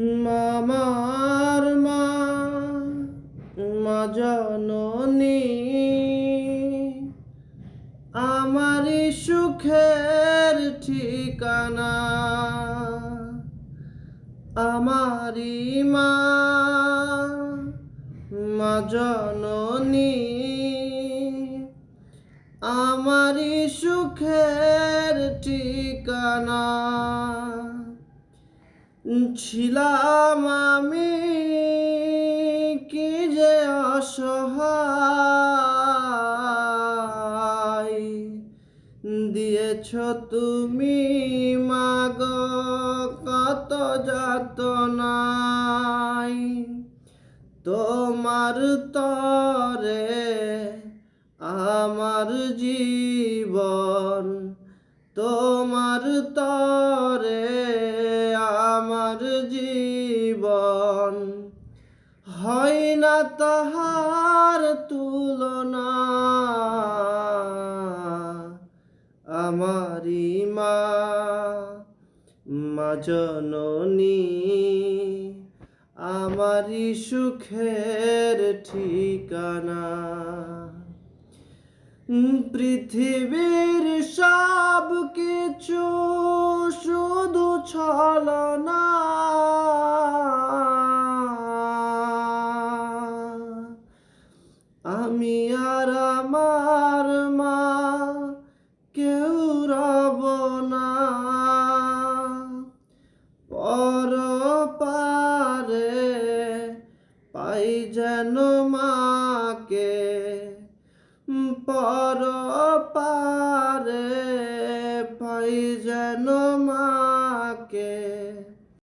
মামার মা মা জননী আমারই সুখের ঠিকানা আমারই মা মা জননী আমারই সুখের ঠিকানা। ছিলাম আমি কি যে অসহায়? দিয়েছ তুমি মাগ কত যাতনাই তোমার তরে আমার জীবন, তোমার তরে জীবন। হয় না তাহার তুলনা। আমারি মা মা জননী আমারি সুখের ঠিকানা। পৃথিবীর সব কিছু আমি আর আমার মা কেউ রব না। পর পারে পাই যেন মাকে। পর পারে পাই যেন মা